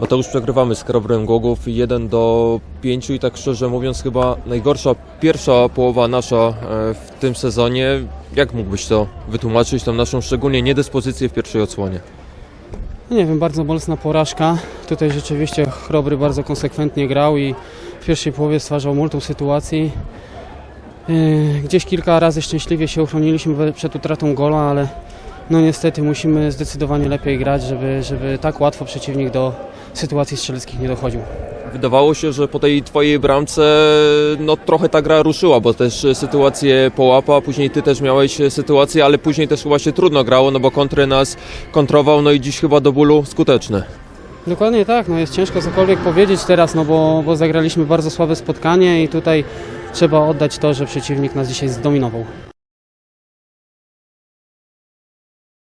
Mateusz, przegrywamy z Krobrem Głogów 1 do 5 i tak szczerze mówiąc chyba najgorsza pierwsza połowa nasza e, w tym sezonie. Jak mógłbyś to wytłumaczyć, tą naszą szczególnie niedyspozycję w pierwszej odsłonie? Nie wiem, bardzo bolesna porażka. Tutaj rzeczywiście Chrobry bardzo konsekwentnie grał i w pierwszej połowie stwarzał multum sytuacji. Yy, Gdzieś kilka razy szczęśliwie się uchroniliśmy przed utratą gola, ale no niestety musimy zdecydowanie lepiej grać, żeby, żeby tak łatwo przeciwnik do sytuacji strzeleckich nie dochodził. Wydawało się, że po tej twojej bramce no trochę ta gra ruszyła, bo też e, sytuację połapa, później ty też miałeś e, sytuację, ale później też chyba się trudno grało, no bo kontry nas kontrował, no i dziś chyba do bólu skuteczne. Dokładnie tak, no jest ciężko cokolwiek powiedzieć teraz, no bo, bo zagraliśmy bardzo słabe spotkanie i tutaj trzeba oddać to, że przeciwnik nas dzisiaj zdominował.